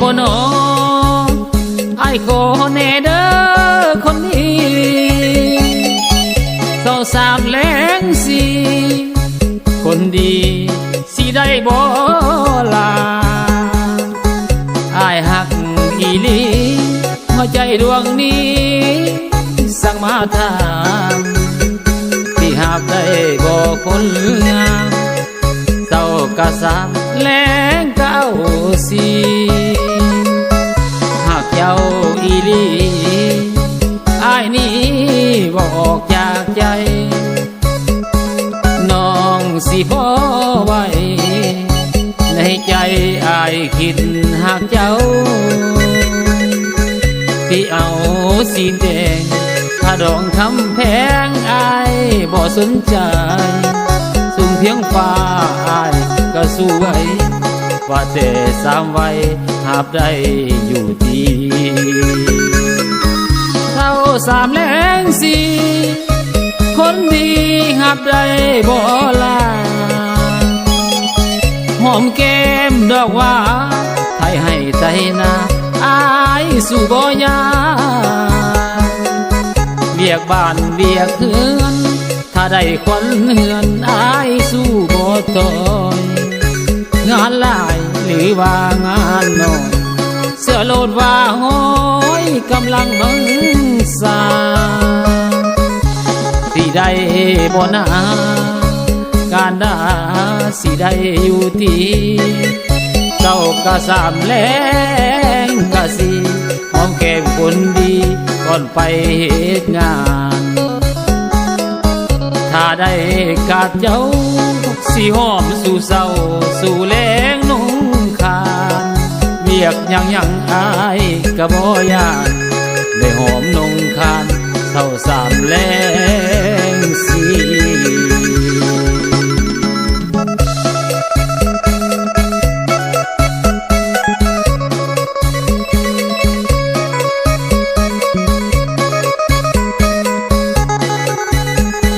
บนอ๋อไอคเนเด้อคนนี้เศร้าสามแรงสีคนดีสิได้บ่ลาอายหักอีลีหัวใจดวงนี้สั่งมาถามที่หาบได้บ่คนงามเศร้ากะสามแรงเก้าสี ใจ น้องสิพอไว้ในใจอายคิดหากเจ้าที่เอาสีแดงถ้าดองคำแพงอายบ่สนใจสูงเพียงฟ้าอายก็สว้ว่าแต่สามไว้หาบได้อยู่ดีเท่าสาม หับได้บ่ลาหอมแก้มดอกว่าไทยให้ใจนาอายสู่บ่ยากเบียกบ้านเบียกเฮือน ถ้าได้ควันเฮือนอายสู้บ่ตอยงานหลายหรือว่างานน้อยเสื้อโลดว่าห้อยกำลังบังสา บ่นาการดาสิได้อยู่ที่เจ้าก็สามแรงก็สิหอมแก้มคนดีก่อนไปเหตุงาน ถ้าได้กาดเจ้า สิหอมสู่เศร้าสู่แรงนุ่งคานเวียกยังยังอายกะบ่ยานได้หอมนงคานเศร้าสามแรง